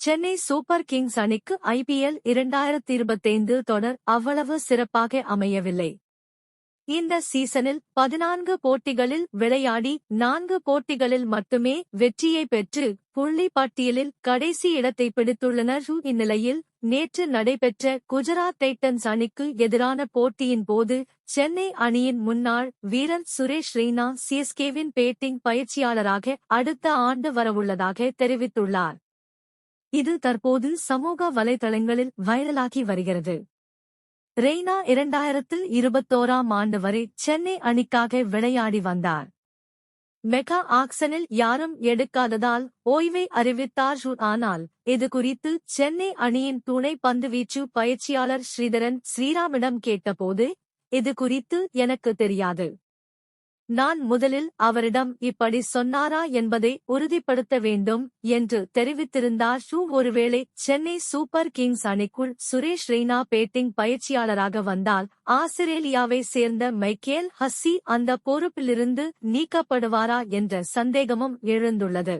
Chennai super kings அணிக்கு IPL இரண்டாயிரத்தி இருபத்தைந்து தொடர் அவ்வளவு சிறப்பாக அமையவில்லை. இந்த சீசனில் பதினான்கு போட்டிகளில் விளையாடி நான்கு போட்டிகளில் மட்டுமே வெற்றியை பெற்று புள்ளி பட்டியலில் கடைசி இடத்தை பிடித்துள்ளனர். இந்நிலையில் நேற்று நடைபெற்ற குஜராத் டைட்டன்ஸ் அணிக்கு எதிரான போட்டியின் போது சென்னை அணியின் முன்னாள் வீரர் சுரேஷ் ரெய்னா சிஎஸ்கேவின் பேட்டிங் பயிற்சியாளராக அடுத்த ஆண்டு வரவுள்ளதாக தெரிவித்துள்ளார். இது தற்போது சமூக வலைதளங்களில் வைரலாகி வருகிறது. ரெய்னா இரண்டாயிரத்து இருபத்தோராம் ஆண்டு வரை சென்னை அணிக்காக விளையாடி வந்தார். மெகா ஆக்சனில் யாரும் எடுக்காததால் ஓய்வை அறிவித்தார் ஆனால் இது குறித்து சென்னை அணியின் துணை பந்துவீச்சு பயிற்சியாளர் ஸ்ரீதரன் ஸ்ரீராமிடம் கேட்டபோது இது குறித்து எனக்கு தெரியாது. நான் முதலில் அவரிடம் இப்படி சொன்னாரா என்பதை உறுதிப்படுத்த வேண்டும் என்று தெரிவித்திருந்தார். ஷூ ஒருவேளை சென்னை சூப்பர் கிங்ஸ் அணிக்குள் சுரேஷ் ரெய்னா பேட்டிங் பயிற்சியாளராக வந்தால் ஆஸ்திரேலியாவை சேர்ந்த மைக்கேல் ஹஸ்ஸி அந்த பொறுப்பிலிருந்து நீக்கப்படுவாரா என்ற சந்தேகமும் எழுந்துள்ளது.